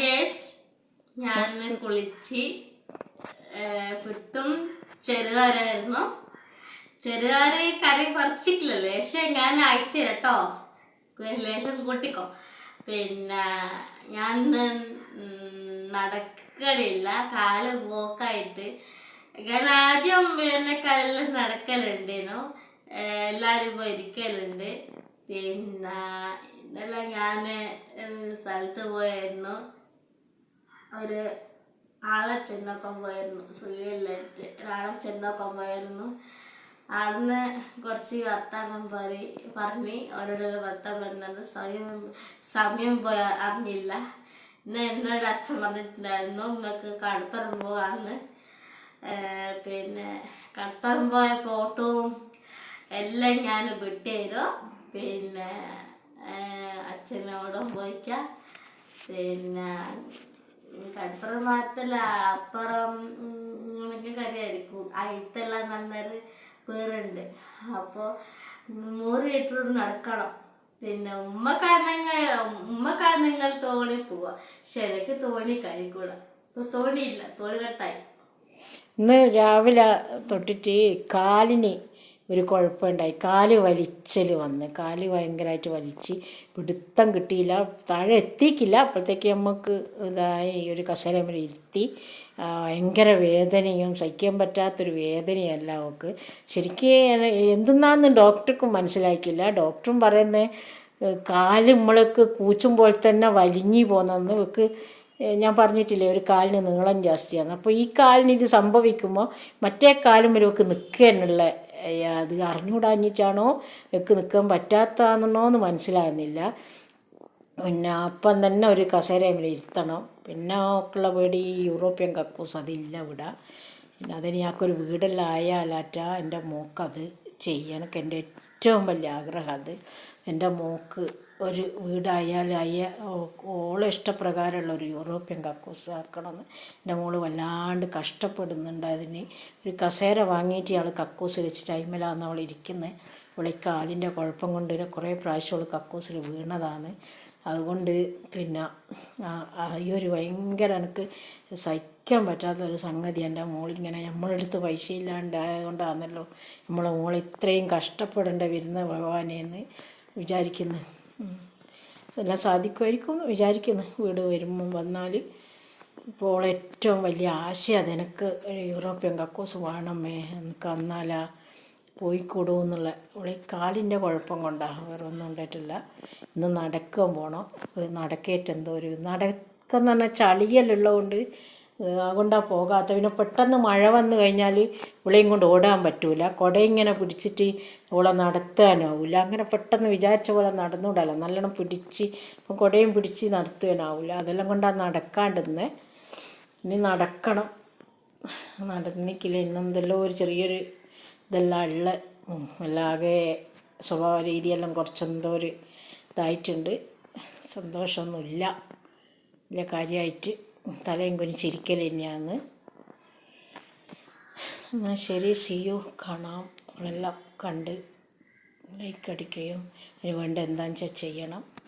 Guys ഞാൻ കുളിച്ച് ഫുട്ടും ചെറുകാരായിരുന്നു ചെറുകാര് കറി കുറച്ചിട്ടില്ല ലേശം ഞാൻ അയച്ചു കേട്ടോ ലേശം കൂട്ടിക്കോ. പിന്നെ ഞാൻ നടക്കലില്ല. കാൽ പോക്കായിട്ട് ഞാൻ ആദ്യം പിന്നെ കല്ലിൽ നടക്കലുണ്ടേനു എല്ലാവരും പോയിരിക്കലുണ്ട്. പിന്നെ ഇന്നലെ ഞാൻ സ്ഥലത്ത് പോയായിരുന്നു. ഒരു ആളെ ചെന്നൊക്കെ പോയിരുന്നു സുഖമില്ലായിട്ട് ഒരാളെ ചെന്നൊക്കെ പോയിരുന്നു അവിടുന്ന് കുറച്ച് വർത്താനം പറ പറഞ്ഞ് ഓരോരോ വർത്താനം പറഞ്ഞത് സമയം സമയം പോയ അറിഞ്ഞില്ല. ഇന്ന് എന്നോട് അച്ഛൻ പറഞ്ഞിട്ടുണ്ടായിരുന്നു നിങ്ങൾക്ക് കടപ്പുറം പോകാമെന്ന് പിന്നെ കടപ്പുറം പോയ ഫോട്ടോവും എല്ലാം ഞാൻ വിട്ടുതരും പിന്നെ ഏർ അച്ഛനോടും പോയിക്കാം. പിന്നെ കടപ്പുറം ഭാഗത്തല്ല അപ്പുറം നിങ്ങൾക്ക് കറിയായിരിക്കും അയിത്തെല്ലാം നല്ലൊരു പേരുണ്ട്. അപ്പോൾ നൂറ് മീറ്റർ നടക്കണം. പിന്നെ ഉമ്മ കാരണങ്ങൾ ഉമ്മ കാരണങ്ങൾ തോണി പോവാ. ശരിക്ക് തോണി കഴിക്കൂടാ ഇപ്പൊ തോണിയില്ല തോണി കെട്ടായി. ഇന്ന് രാവിലെ തൊട്ടിട്ട് കാലിന് ഒരു കുഴപ്പമുണ്ടായി. കാൽ വലിച്ചൽ വന്ന്. കാൽ ഭയങ്കരമായിട്ട് വലിച്ച് പിടുത്തം കിട്ടിയില്ല. താഴെ എത്തിക്കില്ല അപ്പോഴത്തേക്ക് നമുക്ക് ഇതായി ഒരു കസേരമേൽ ഇരുത്തി. ഭയങ്കര വേദനയും സഹിക്കാൻ പറ്റാത്തൊരു വേദനയല്ല അവൾക്ക് ശരിക്കും എന്തെന്നാന്ന് ഡോക്ടർക്കും മനസ്സിലാക്കില്ല ഡോക്ടറും പറയുന്നത് കാൽ നമ്മൾക്ക് കൂച്ചുമ്പോൾ തന്നെ വലിഞ്ഞു പോകുന്നതെന്ന് ഇവക്ക് ഞാൻ പറഞ്ഞിട്ടില്ലേ ഒരു കാലിന് നീളം ജാസ്തിയാണ് അപ്പോൾ ഈ കാലിന് ഇത് സംഭവിക്കുമ്പോൾ മറ്റേ കാലും വെക്ക് നിൽക്കാനുള്ള അത് അറിഞ്ഞുകൂടാഞ്ഞിട്ടാണോ വെക്ക് നിൽക്കാൻ പറ്റാത്തതാണെന്നോ എന്ന് മനസ്സിലാകുന്നില്ല. പിന്നെ അപ്പം തന്നെ ഒരു കസേരയിൽ ഇരുത്തണം. പിന്നെ ഒക്കെയുള്ള വീട് ഈ യൂറോപ്യൻ കക്കൂസ് അതില്ല ഇവിടെ. പിന്നെ അതിന് ഞങ്ങൾക്കൊരു വീടെല്ലാം ആയാലാറ്റ എന്റെ മോക്കത് ചെയ്യാനൊക്കെ എന്റെ ഏറ്റവും വലിയ ആഗ്രഹം അത്. എന്റെ മോക്ക് ഒരു വീടായാലേ ഓളെ ഇഷ്ടപ്രകാരമുള്ള ഒരു യൂറോപ്യൻ കക്കൂസ് ആക്കണമെന്ന് എന്റെ മോൾ വല്ലാണ്ട് കഷ്ടപ്പെടുന്നുണ്ട്. അതിന് ഒരു കസേര വാങ്ങിയിട്ട് ഇയാൾ കക്കൂസ് വെച്ചിട്ട് അയിമലാന്ന് അവൾ ഇരിക്കുന്നത് അവളെ കാലിന്റെ കുഴപ്പം കൊണ്ട് കുറേ പ്രാവശ്യം അവൾ കക്കൂസിൽ വീണതാണ്. അതുകൊണ്ട് പിന്നെ ഈ ഒരു ഭയങ്കര എനിക്ക് സഹിക്കാൻ പറ്റാത്ത ഒരു സംഗതി എന്റെ മോളിങ്ങനെ നമ്മളെടുത്ത് പൈസ ഇല്ലാണ്ടായതുകൊണ്ടാണല്ലോ നമ്മളെ മോൾ ഇത്രയും കഷ്ടപ്പെടേണ്ട വരുന്ന ഭഗവാനെ എന്ന് എല്ലാം സാധിക്കുമായിരിക്കും എന്ന് വിചാരിക്കുന്നു. വീട് വരുമ്പം വന്നാൽ ഇപ്പോൾ ഏറ്റവും വലിയ ആശയം അത് എനിക്ക് യൂറോപ്യൻ കക്കൂസ് വേണമേ എനിക്ക് അന്നാലാ പോയിക്കൂടൂ എന്നുള്ള ഇവിടെ കാലിന്റെ കുഴപ്പം കൊണ്ടാണ് വേറെ ഒന്നും ഉണ്ടായിട്ടില്ല. ഇന്ന് നടക്കാൻ പോകണം നടക്കേറ്റ് എന്തോ ഒരു നടക്കെന്ന് പറഞ്ഞാൽ ചളിയല്ലുള്ളതുകൊണ്ട് അതുകൊണ്ടാണ് പോകാത്ത. പിന്നെ പെട്ടെന്ന് മഴ വന്നു കഴിഞ്ഞാൽ ഇവളെയും കൊണ്ട് ഓടാൻ പറ്റൂല. കുട ഇങ്ങനെ പിടിച്ചിട്ട് ഇവളെ നടത്താനാവില്ല അങ്ങനെ പെട്ടെന്ന് വിചാരിച്ച പോലെ നടന്നുകൂടല്ല. നല്ലോണം പിടിച്ച് ഇപ്പം കുടയും പിടിച്ച് നടത്താനാവില്ല അതെല്ലാം കൊണ്ടാണ് നടക്കാണ്ടിരുന്നത് ഇനി നടക്കണം. നടന്നിക്കില്ല. ഇന്നെന്തെല്ലോ ഒരു ചെറിയൊരു ഇതെല്ലാം ഉള്ള ഉം, എല്ലാം ആകെ സ്വഭാവ രീതിയെല്ലാം കുറച്ചെന്തോ ഒരു ഇതായിട്ടുണ്ട്. സന്തോഷമൊന്നുമില്ല. വലിയ കാര്യമായിട്ട്. തലയും കുനിച്ചിരിക്കൽ തന്നെയാണ് എന്നാൽ ശരി സി യു കാണാം. നമ്മളെല്ലാം കണ്ട് ലൈക്ക് അടിക്കുകയും. അതിന് വേണ്ട എന്താണെന്ന് വെച്ചാൽ ചെയ്യണം.